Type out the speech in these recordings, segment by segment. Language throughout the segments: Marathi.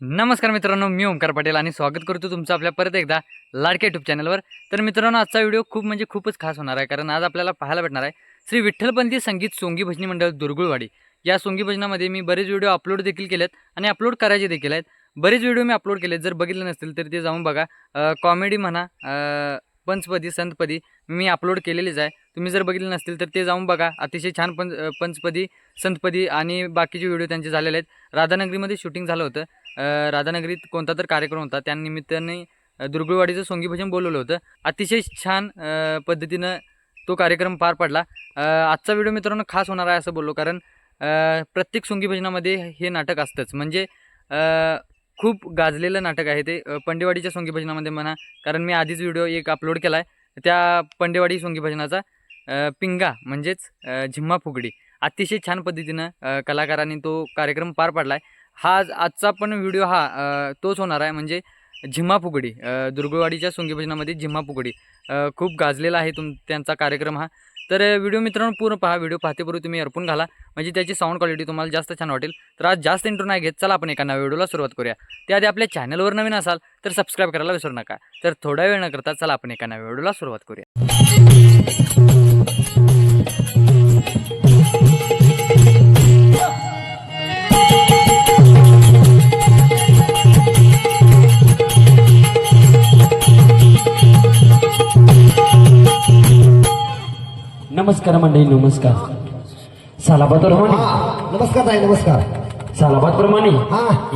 नमस्कार मित्रांनो मी ओंकार पटेल आणि स्वागत करतो तुमचं आपल्या परत एकदा लाडक्या यूट्यूब चॅनलवर तर मित्रांनो आजचा व्हिडिओ खूप म्हणजे खूपच खास होणार आहे कारण आज आपल्याला पाहायला भेटणार आहे श्री विठ्ठलपंथी संगीत सोंगी भजनी मंडळ दुर्गुळवाडी. या सोंगी भजनामध्ये मी बरेच व्हिडिओ अपलोड देखील केलेत आणि अपलोड करायचे देखील आहेत. बरेच व्हिडिओ मी अपलोड केलेत जर बघितले नसतील तर ते जाऊन बघा. कॉमेडी म्हणा पंचपदी संतपदी मी अपलोड केलेलीच आहे. तुम्ही जर बघितले नसतील तर ते जाऊन बघा. अतिशय छान पंच पंचपदी संतपदी आणि बाकीचे व्हिडिओ त्यांचे झालेले आहेत. राधानगरीमध्ये शूटिंग झालं होतं. राधानगरीत कोणता तर कार्यक्रम होता. त्यानिमित्ताने दुर्गुळवाडीचं सोंगी भजन बोलवलं होतं. अतिशय छान पद्धतीनं तो कार्यक्रम पार पडला. आजचा व्हिडिओ मित्रांनो खास होणार आहे असं बोललो. कारण प्रत्येक सोंगी भजनामध्ये हे नाटक असतंच. म्हणजे खूप गाजलेलं नाटक आहे ते. पंडेवाडीच्या सोंगी भजनामध्ये म्हणा. कारण मी आधीच व्हिडिओ एक अपलोड केला आहे त्या पंडेवाडी सोंगी भजनाचा. पिंगा म्हणजेच झिम्मा फुगडी. अतिशय छान पद्धतीनं कलाकारांनी तो कार्यक्रम पार पाडला आहे हा आज- आजचा पण व्हिडिओ हा तोच होणार आहे. म्हणजे झिम्मा फुगडी दुर्गवाडीच्या सोंगीभजनामध्ये झिम्मा फुगडी. खूप गाजलेला आहे तुम त्यांचा कार्यक्रम हा. तर व्हिडिओ मित्रांनो पूर्ण पहा. व्हिडिओ पाहतेपूर्वी तुम्ही अर्पून घाला. म्हणजे त्याची साऊंड क्वालिटी तुम्हाला जास्त छान वाटेल. तर आज जास्त इंट्रो नाही घेत. चला आपण एका नव्या व्हिडिओला सुरुवात करूया. त्याआधी आपल्या चॅनलवर नवीन असाल तर सबस्क्राईब करायला विसरू नका. तर थोडा वेळ न करता चला आपण एका नव्या व्हिडिओला सुरुवात करूया. नमस्कार मंडळी नमस्कार. सालाबाद प्रमाणे नमस्कार ताई नमस्कार. सालाबाद प्रमाणे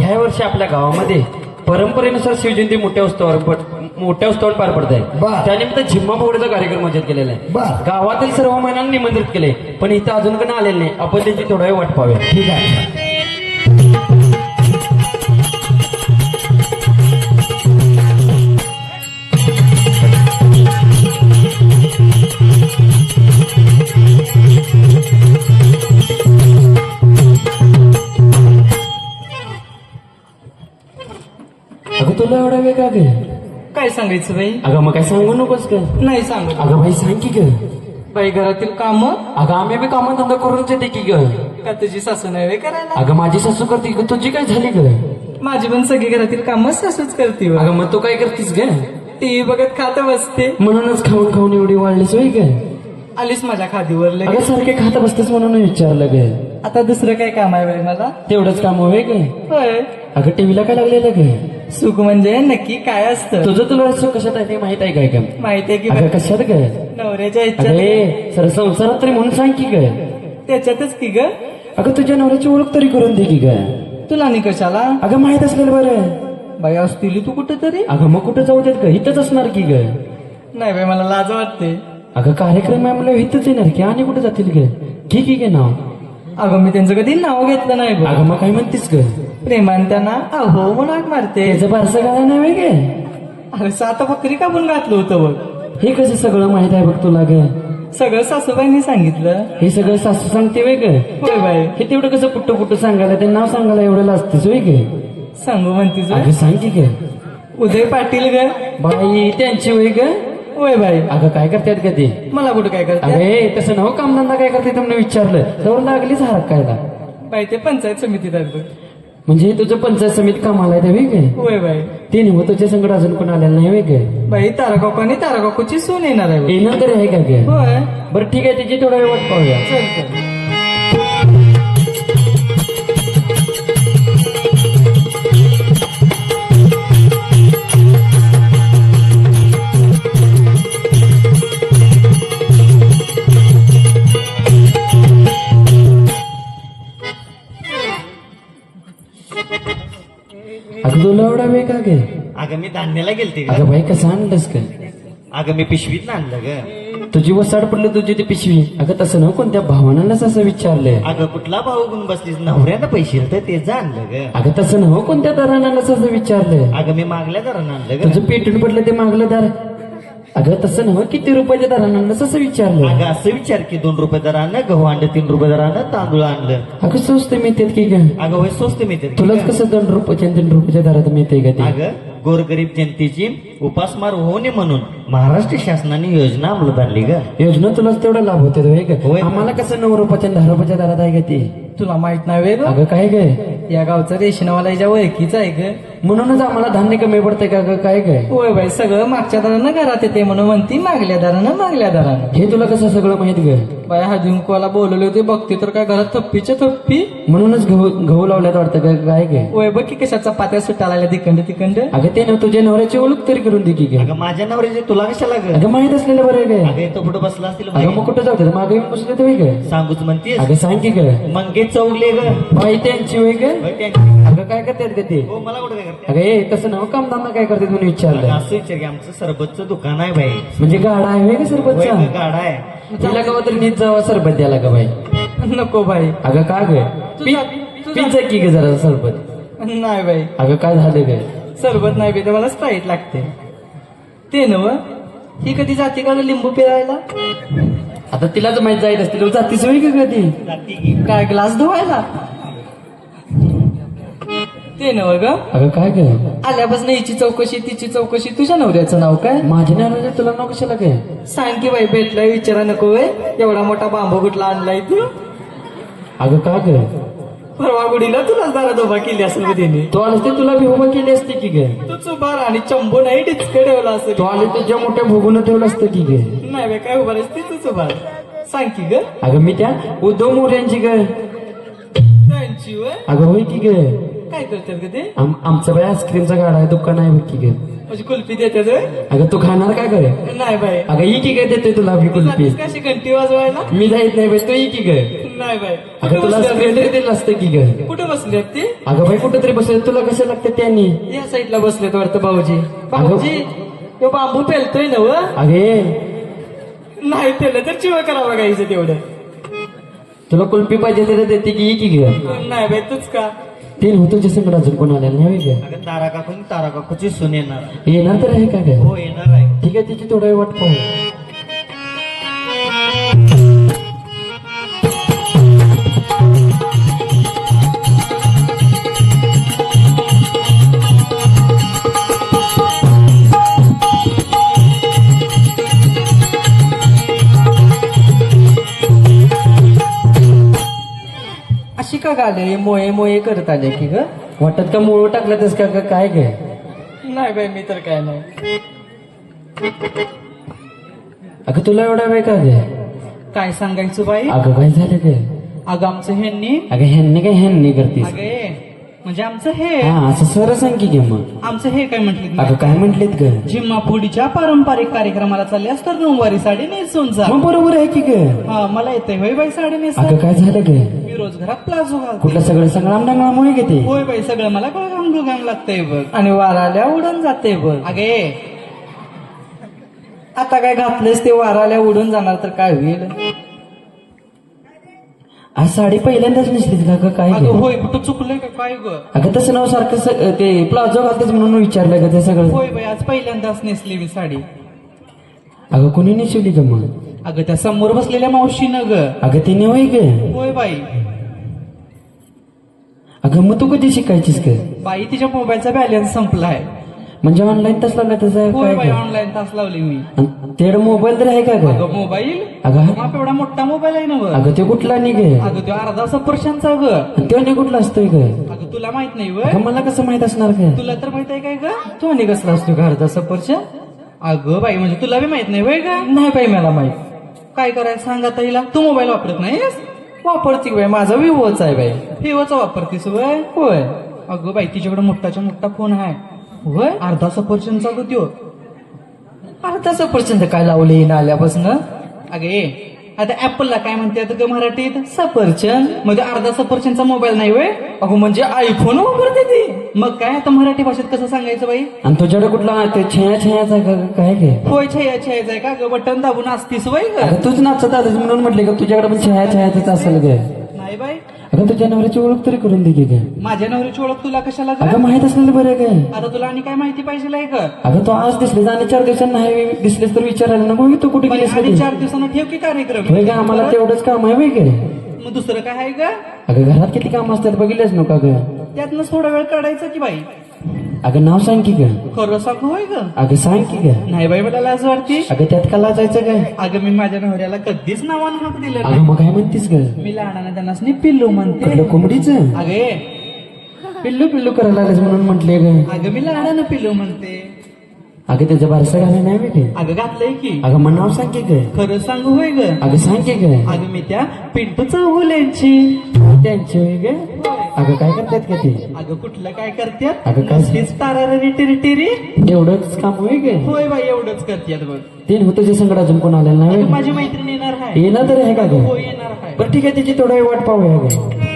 ह्या वर्षी आपल्या गावामध्ये परंपरेनुसार शिवजयंती मोठ्या उत्सवावर पड- मोठ्या उत्सवावर पार पडत आहे. बर. त्यानिमित्त झिम्मा पोगडीचा कार्यक्रम आयोजित केलेला आहे. बर. गावातील सर्व महिलांना निमंत्रित केले पण इथं अजून कोणी आलेले नाही. आपण त्यांची थोडा वेळ वाट पाहूया. ठीक आहे. का ग? काय सांगायचं बाई? अगं मग काय सांगू नकोस का नाही सांगत अगं भाई सांग की ग. बाई घरातील काम? अगं आम्ही बी कामं धंदा करूनच येते की ग. का तुझी सासू नाही व्हय करायला? अगं माझी सासू करते ग. तुझी काय झाली ग? माझी पण सगळी घरातील काम सासूच करते बा. अगं मग तू काय करतीस ग? टीव्ही बघत खात बसते. म्हणूनच खाऊन खाऊन एवढी वाढलीस होय ग. आलीस माझ्या खादीवर अगं लगेच सारखे खात बसतेस म्हणून विचारलं ग. आता दुसरं काय काम आहे बाई मला? तेवढंच काम होय ग. होय. अगं टीव्हीला काय लागलेलं ग? सुख म्हणजे नक्की काय असतं? तुझं तुला सुख कशात आहे ते माहीत आहे काय का माहितीये की अगं कशात ग? नवऱ्याच्या इच्छा ए, सर संसारात तरी म्हणून सांग की ग. त्याच्यातच की ग? अगं तुझ्या नवऱ्याची ओळख तरी करून दे की ग. तुला आणि कशाला? अगं माहीत असलेलं बरं. बाई असतील तू कुठं तरी? अगं मग कुठं जाऊ देत ग? इथंच असणार की ग? नाही बाई मला लाज वाटते. अगं कार्यक्रम आहे म्हणलं इथंच येणार की आणि कुठं जातील ग? ठीक आहे ग नाव. अगं मी त्यांचं कधी नाव घेतलं नाही बघ. अगं मग काय म्हणतीस ग? प्रेमान त्यांना अहो म्हणून मारते. त्याचं बारसं गाणं नाही ग. अरे सात बकरी कापून घातलं होतं बघ? हे कसं सगळं माहीत आहे बघ तुला ग. सगळं सासूबाईंनी सांगितलं. हे सगळं सासू सांगते वेग होय बाई. हे तेवढं कसं पुट्ट पुट्ट सांगायला ते नाव सांगायला एवढं लाजतेस होय ग. सांगू म्हणतीस होय? अगं सांग की ग. उदय पाटील ग. बाई त्यांची ग. होय बाई. अगं काय करतात का ते? मला कुठं काय करते अरे तसं नव कामधंदा काय करते तुम्ही विचारलं. तर लागलीच हरकायला. बाई ते पंचायत समितीत आहेत बघ. म्हणजे हे तुझं पंचायत समिती कामाला आहे वेग होय बाई. ते निम तुझ्या संकट अजून कोण आलेलं नाही वेग बाई ताराकाकू आणि ताराकाकूची सून येणार आहे. येणार तरी आहे का ग? होय. बरं ठीक आहे तिची थोडा वेळ वाट पाहूया. अगं तुला एवढा वेळ का ग? अगं मी धान्याला गेलते ग अगं बाई कसं आणलंस का अगं मी पिशवीत आणलं ग. तुझी वसाड पडलं तुझी ती पिशवी. अगं तसं ना कोणत्या भावनानंच असं विचारलंय. अगं कुठला भाऊ गुण बसलीस? नवऱ्यानं पैसे तर ते आणलं ग. अगं तसं ना कोणत्या दरानानंच असं विचारलंय. अगं मी मागल्या दरानं आणलं ग. तुझं पेटून पडलं ते मागलं दार. अगं तसं ना किती रुपयाच्या दरानानंच असं विचारलं. अगं असं विचार की दोन रुपये दरानं गहू आणलं तीन रुपये दरानं तांदूळ आणलं. अगं स्वस्त मिळतात की ग? अगं होय स्वस्त मिळते तुलाच कसं दोन रुपयाच्या आणि तीन रुपयाच्या दरात मिळते का ते? अगं गोरगरीब जनतेची उपासमार होऊ नये म्हणून महाराष्ट्र शासनाने योजना अंमलात आणली ग. योजना तुलाच तेवढा लाभ होते होय का होय. आम्हाला कसं नऊ रुपयाच्या आणि दहा रुपयाच्या दरात आहे का ते? तुला माहीत नाही वेग अगं काय ग? या गावचा रेशनवाला याच्या ओळखीचा आहे ग. म्हणूनच आम्हाला धान्य कमी पडतंय का ग? काय काय? होय बाई सगळं मागच्या दारानं घरात येते म्हणून म्हणती मागल्या दारानं मागल्या दारानं. हे तुला कसं सगळं माहीत ग? बाई हजिंकवाला बोलवले होते बघते तर काय घरात थप्पीच्या थप्पी? म्हणूनच गहू गहू लावल्यात वाटतं का काय काय होय बघ की कशा चपात्या सुटायला लागल्या तिकंड तिकंड अगं ते ना तुझ्या नवऱ्याची ओळख तरी करून दे की ग. अगं माझ्या नवऱ्याचे तुला कशाला ग? अगं माहीत असलेलं बरं आहे काय अगं इथं पुढे बसला असतील अगं मग कुठं जाऊ मागे येऊन बसले तर काय सांगूच म्हणतीस अगं सांग की ग. मंगे चौगले ग. बाई त्यांची होय होय त्या- अगं काय करतात ग ते? हो मला कुठे काय अगं ए तसं ना कामधाम काय करतात म्हणून अगं विचारलं असं विचार की आमचं सरबतचं दुकान आहे बाई. म्हणजे गाडा आहे का होय ग, गाडा आहे. तिला गावा तरी नीट जावा सरबत द्यायला का बाई. नको बाई. अगं का ग? पिझ्झा की ग जरा सरबत? नाही बाई. अगं काय झालं ग? सरबत नाही बी मला स्प्राईट लागते. ते नव? ही कधी जाते का ग लिंबू पिरायला आता तिलाच माहीत जायत असतील जातीच होय का कधी? काय ग्लास धुवायला? ते नव ग? अगं काय ग आल्यापासून हिची चौकशी तिची चौकशी तुझ्या नवऱ्याचं नाव काय? माझ्या नाही तुला नाव कशाला काय? सांग की बाई भेटलाय विचारा नको एवढा मोठा बांबू कुठला आणलाय तू? अगं का ग परवा गुडीला तुलाच दारात उभा केली असेल का तिने. तू आलीस ते तुला बी उभं केली असते की ग? तूच उभा राहा आणि चंबू नाही डिचके ठेवला असेल. तू आली तुझ्या मोठ्या भोगून ठेवलं असतं की ग? नाही बाई काय उभा तूच उभा राहा. सांग की ग. अगं मी त्या उद्धव मोऱ्यांची ग. त्यांची वय अगं होय की ग? काय करतात ग ते? आम- आमचं बाई आईस्क्रीमचा गाडा आहे दुकान आहे बघ की ग. म्हणजे कुल्फी देतात अगं तू खाणार काय ग? नाही बाई. अगं ही की ग देते तुला मी कुल्फी जातीस कशी घंटी वाजवायला? मी जायत नाही बाई तू ही की ग. नाही बाई. अगं कुठे तुला बसल्यात? दिलं असतं की ग. कुठे बसलेत ते अगं बाई कुठं तरी बसेल तुला कसं लागतं त्यांनी या साईडला बसलेत वाटतं भाऊजी. भाऊजी तो बांबू पेलतोय ना व अगे. नाही पेलं तर चिव करावं गायचं तेवढं. तुला कुल्फी पाहिजे तर देते की ही की ग. नाही बाई तूच का? ते नव्हतं जे संकट अजून कोण आलेलं नाही होय अगं तारा काकून तारा काकूची सून येणार. येणार तर आहे का ग? हो येणार आहे. ठीक आहे तिची थोडा वेळ वाट पाहू. का गाले मोये मोये करत आले की ग. वाटत का मूळ टाकलं तस का ग? काय ग? नाही बाई मी तर काय नाही. अगं तुला एवढा वेळ का ग? काय सांगायचं बाई? अगं काय झालं ग? अगं आमचं ह्यांनी अगं ह्यांनी काय ह्यांनी करतीस? अगे म्हणजे आमचं हे हा असं सर सांग की ग मग. आमचं हे काय म्हटलं अगं काय म्हंटलेत ग? जिम्मापुडीच्या पारंपरिक कार्यक्रमाला चालले असतात नऊवारी साडी नेसून जा मग बरोबर आहे की ग? हा मला येते होय बाई साडी नेसा अगं काय झालं ग? मी रोज घरात प्लाझो घालते. कुठलं सगळं संग्राम डांगळामुळे घेते? होय बाई सगळं मला गुळगाम गुळगाम लागतंय बघ. आणि वाराल्या उडून जाते बघ. अगे. आता काय घातलंस ते वाराल्या उडून जाणार तर काय होईल? आज साडी पहिल्यांदाच नेसलीत का ग काय ग? अगं होय कुठं चुकलंय का काय ग? अगं तसं नाव सारखं स- ते प्लाझो घालतेच म्हणून विचारलं ग ते सगळं. होय बाई आज पहिल्यांदाच नेसली मी साडी. अगं कोणी नेसवली ग मग? अगं त्या समोर बसलेल्या मावशीनं ग. अगं तिने होय ग. होय बाई. अगं मग तू कधी शिकायचीस ग? बाई तिच्या मोबाईलचा बॅलन्स संपलाय. म्हणजे ऑनलाईन तास लावला त्याचा होय काय बाई ग? ऑनलाईन तास लावली मी. तेवढं मोबाईल तर आहे का ग? अगं मोबाईल? अगं बाप एवढा मोठा मोबाईल आहे ना व. अगं ते कुठला निघ अगं तो अर्धा सफरशनचा ग तो नाही कुठला असतोय ग? अगं तुला माहीत नाही अगं मला कसं माहीत असणार ग? तुला तर माहीत आहे काय ग? तू आणि कसला असतो का अर्धा सफरचंद? अगं बाई म्हणजे तुला बी माहीत नाही वय का नाही बाई मला माहीत. काय करायचं सांग आता हिला. तू मोबाईल वापरत नाहीस? वापरती बाई माझा विवोचा आहे बाई. विवोचा वापरतीस वय? होय. अगं बाई तिच्याकडे मोठाच्या मोठा फोन आहे होय? अर्धा सफरचंदचा ग त्यो. अर्धा सफरचंद काय लावले ना आल्यापासून? अगे आता ऍपलला काय म्हणतात ग मराठीत सफरचंद. म्हणजे अर्धा सफरचंदचा मोबाईल नाही वय अगो म्हणजे आयफोन वापरते ती. मग काय आता मराठी भाषेत कसं सांगायचं बाई? आणि तुझ्याकडे कुठला ते छया छयाचा आहे का ग? काय ग? होय छया छयाचा आहे का ग? बटन दाबून असतीस वय ग. तूच नाचत आलीस म्हणून म्हटले का तुझ्याकडे पण छया छयाच असेल ग. नाही बाई. अगं तुझ्या नवऱ्याची ओळख तरी करून दे की ग. माझ्या नवरीची ओळख तुला कशाला ग? अगं माहीत असलेलं बरं ग. आता तुला आणि काय माहिती पाहिजे आहे का अगं तो आज दिसले आणि चार दिवसांना नाही दिसलेस तर विचारायला नको की तू कुठे पण गेलीस आधी कधी? चार दिवसांना ठेव की कार्यक्रम. होय ग आम्हाला तेवढंच काम आहे होय ग. मग दुसरं काय आहे का अगं घरात किती काम असतात बघितलेच नका ग. त्यातनंच थोडा वेळ काढायचा की बाई? अगं नाव सांग की ग. खरं सांगू होय ग? अगं सांग की ग. नाही बाई मला लाज वाटते. अगं त्यात का लाजायचं काय अगं मी माझ्या नवऱ्याला कधीच नावानं हाक दिलं अगं नाही मग काय म्हणतीस ग? मी लहानाने त्यांना पिल्लू म्हणते. कडलं कोंबडीचं? अगे पिल्लू पिल्लू करायला लागलेस म्हणून म्हटले ग. अगं मी लाडानं पिलो म्हणते. अगं त्याचं बारसं घालायला नाही माहिती. अगं घातलंय की. अगं मग नाव सांग की ग. खरं सांगू होय ग. अगं सांग की ग. अगं मी त्या पिंटू चौगुल्यांची त्यांची होय ग. अगं काय करतात का ते? अगं कुठलं काय करत्यात अगं काय? नुसतीच तारारी टिरी टिरी एवढंच काम होय ग. होय बाई एवढंच करत्यात बघ. ते तुझ्या संकट अजून कोण आलेलं नाही अगं होय? माझी मैत्रीण येणार आहे. येणार तर आहे का ग? हो येणार आहे. बरं ठीक आहे तिची थोडा वेळ वाट पाहूया ग.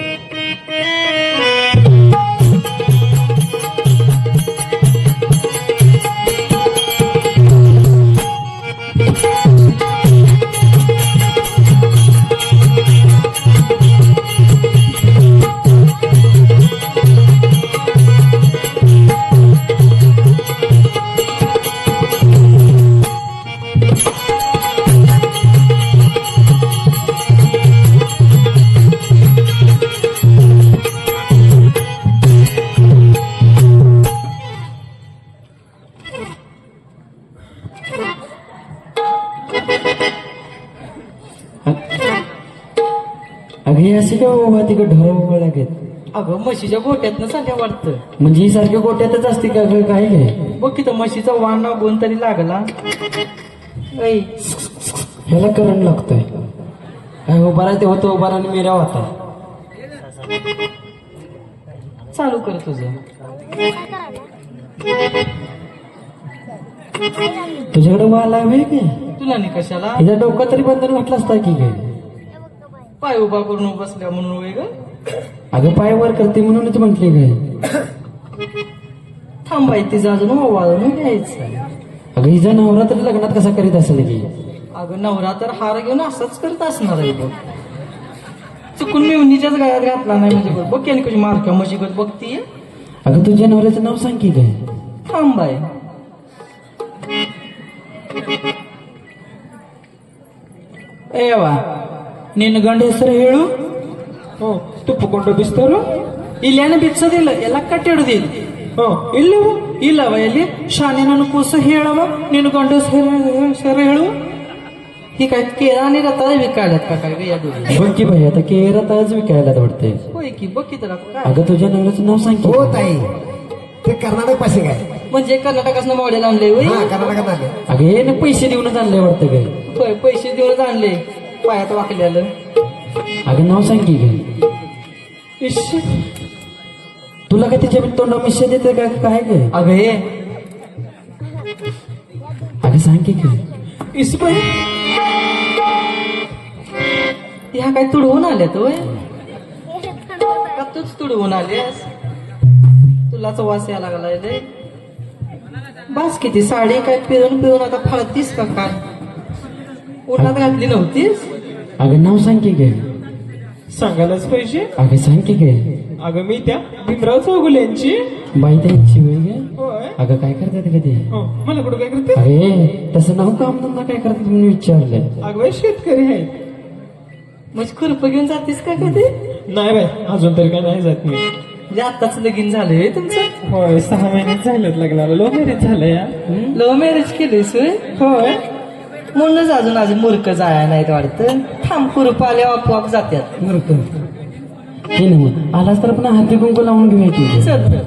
का बाबा तिकडे ढोर उभं लागेल अगं म्हशीच्या गोट्यातनं सांगा वाटतं. म्हणजे ही सारखी गोट्यातच असते का ग काय काय बघ की तो म्हशीचा वाण ना गुण तरी लागला. ऐ. ह्याला करंट लागतोय. काय उभा राहते होतो उभा राहून मेरा होता. चालू कर तुझं. तुझ्याकडे वाल आहे की? तुला नाही कशाला? हिचा डोकं तरी बंधन वाटलं असता की काय? पाय उभा करून बसल्या म्हणून होय ग. अगं पाय वर करते म्हणूनच म्हटले काय थांबाय तिचं अजून ओवाळून घ्यायचं. अगं हिचा नवरा तरी लग्नात कसा करीत असेल की? अगं नवरा तर हार घेऊन असंच करत असणार आहे बघ. चुकून मिवणीच्याच गळ्यात घातला नाही म्हणजे बघ. बघ की कशी मारक्या म्हशी गत बघतीये. अगं तुझ्या नवऱ्याचं नाव सांग की काय थांबाय. ಏವಾ ನಿನ್ನ ಗಂಡ ಹೆಸರು ಹೇಳು ತುಪ್ಪಕೊಂಡು ಬಿಸ್ತರು ಇಲ್ಲೇನು ಬಿಚ್ಚೋದಿಲ್ಲ ಎಲ್ಲ ಕಟ್ಟಿಡುದಿಲ್ಲ ಇಲ್ಲವ ಇಲ್ಲವ ಎಲ್ಲಿ ಶಾನೆ ನನ್ನ ಕೂಸು ಹೇಳವ ನಿನ್ನ ಗಂಡ ಹೆಸರು ಹೇಳು ही काय केळा आणि रताळ विकायलात का काय ग या दोघी बघ की भाई आता केरत आज विकायला वाटते होय की बघ की त्याला काय अगं तुझ्या नवऱ्याचं नाव सांग की हो ताई ते कर्नाटक पासे काय म्हणजे कर्नाटकासनं मॉडेल आणले होय हा कर्नाटकात आले अगं हे ना पैसे देऊनच आणले वाटतं काय होय पैसे देऊनच आणले पायात वाकल्यालं अगं नाव सांग की इश्श. तुला काय तिच्या तोंडा मिश्य देते का? काय काय अगं हे. अगं सांग की काय इसबाई. ह्या काय तुडवून आल्यात होय? का तूच तुडवून आलीस तुलाच वास यायला लागलाय रे. बास किती साडी काय पिरून पिरून आता फळतीस का काय? उन्हात घातली नव्हतीस? अगं नाव सांग की काय सांगायलाच पाहिजे. अगं सांग की काय अगं मी त्या भीमराव चौगुल्यांची बाई त्यांची वेळ काय होय. अगं काय करतात का ते? हो, मला कुठं काय करते अरे तसं नाव काम धंदा काय करतात म्हणून विचारलं अगं बाई शेतकरी आहेत. मग खुरप घेऊन जातीस का कधी? नाही बाय अजून तरी काय नाही जात मी. म्हणजे आताच लगीन झालंय तुमचं? होय सहा महिन्यात झालेत लग्नाला. लो मॅरेज झालं या लव्ह मॅरेज केलीस होय? होय. म्हणूनच अजून अजून मूर्ख जाया नाहीत वाटतं. थांब खुरप आले आपोआप जात्यात. का हे ना मग आलास तर आपण हाती कुंकू लावून घेऊया की? चल आली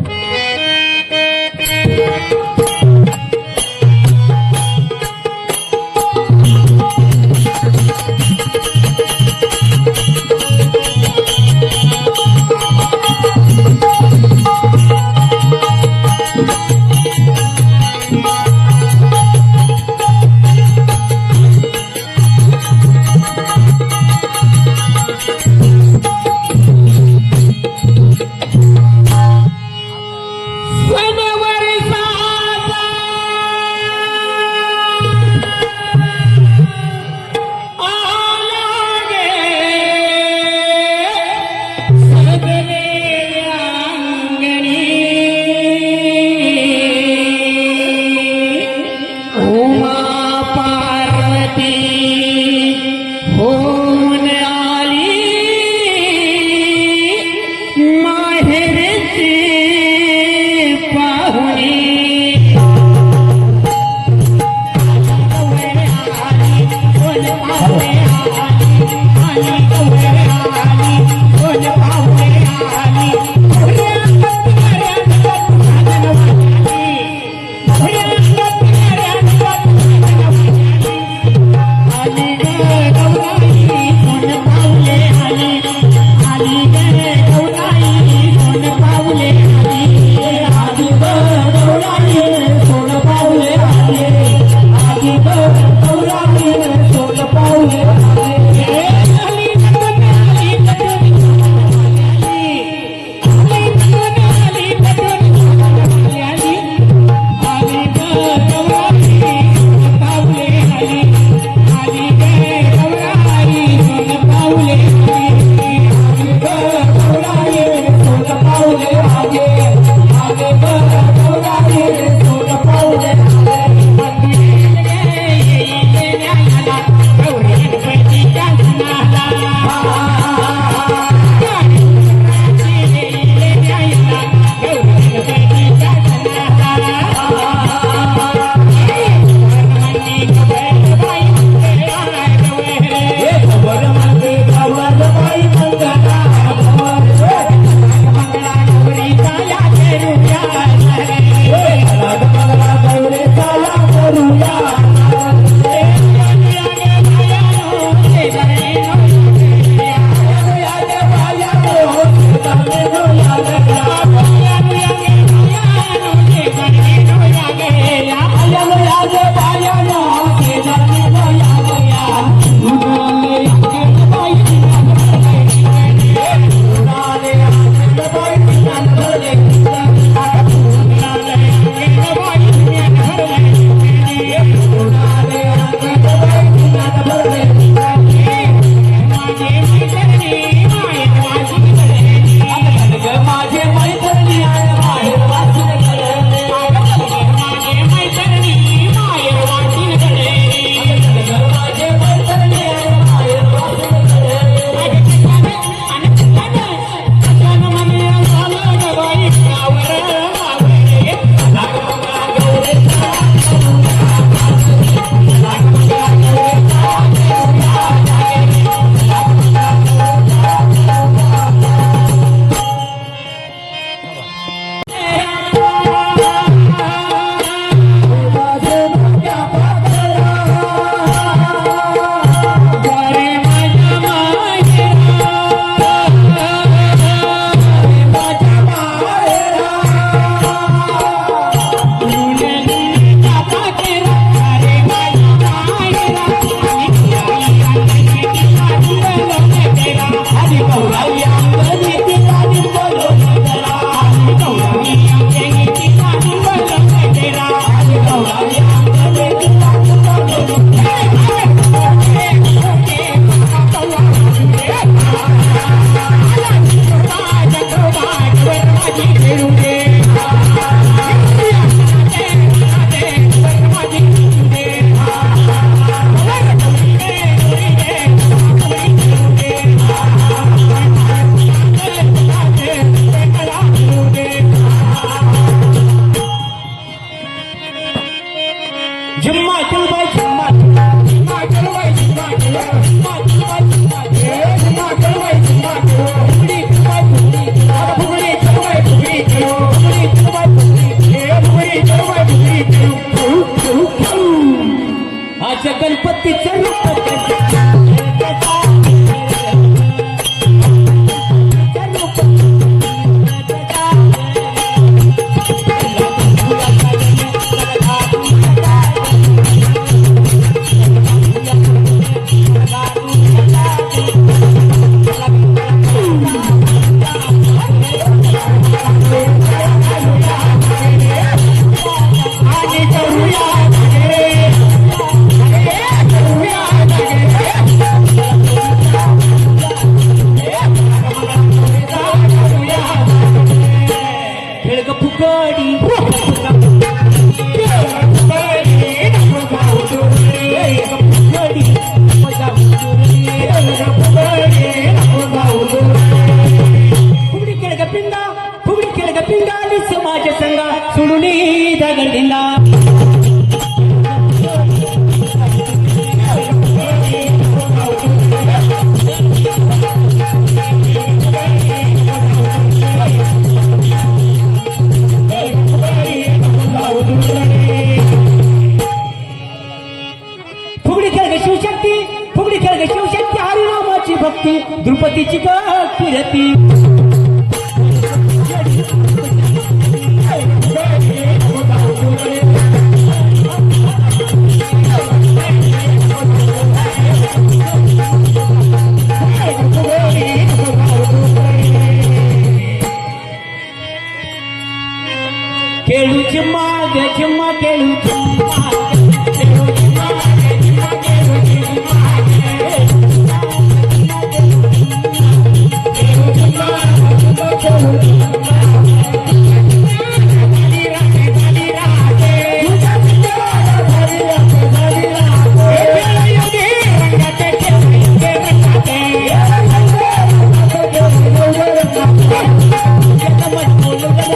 Yeah, come on, come on, come.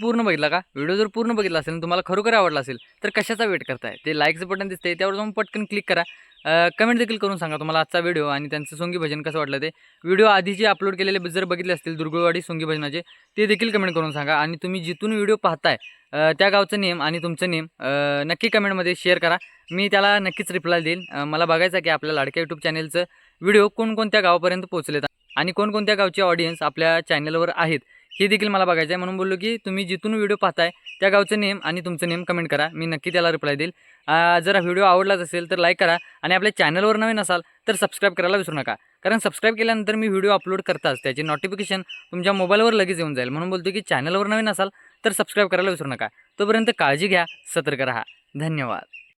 पूर्ण बघितला का? व्हिडिओ जर पूर्ण बघितला असेल तुम्हाला खरोखर आवडला असेल तर कशाचा वेट करताय? ते लाईकचं बटन दिसते त्यावर जाऊन पटकन क्लिक करा. कमेंट देखील करून सांगा तुम्हाला आजचा व्हिडिओ आणि त्यांचं सोंगी भजन कसं वाटलं ते. व्हिडिओ आधी जे अपलोड केलेले जर बघितले असतील दुर्गुळवाडी सोंगी भजनाचे ते देखील कमेंट करून सांगा आणि तुम्ही जिथून व्हिडिओ पाहताय त्या गावचं नेम आणि तुमचं नेम नक्की कमेंटमध्ये शेअर करा. मी त्याला नक्कीच रिप्लाय देईन. मला बघायचं की आपल्या लाडक्या यूट्यूब चॅनलचं व्हिडिओ कोणकोणत्या गावापर्यंत पोहोचलेत आणि कोणकोणत्या गावचे ऑडियन्स आपल्या चॅनलवर आहेत. हे देखील मला बघायचं आहे. म्हणून बोललो की तुम्ही जिथून व्हिडिओ पाहताय त्या गावचं नेम आणि तुमचं नेम कमेंट करा. मी नक्की त्याला रिप्लाय देईल. जर व्हिडिओ आवडलाच असेल तर लाईक करा आणि आपल्या चॅनलवर नवीन असाल तर सबस्क्राईब करायला विसरू नका. कारण सबस्क्राईब केल्यानंतर मी व्हिडिओ अपलोड करताच त्याची नोटिफिकेशन तुमच्या मोबाईलवर लगेच येऊन जाईल. म्हणून बोलतो की चॅनलवर नवीन असाल तर सबस्क्राईब करायला विसरू नका. तोपर्यंत काळजी घ्या सतर्क राहा. धन्यवाद.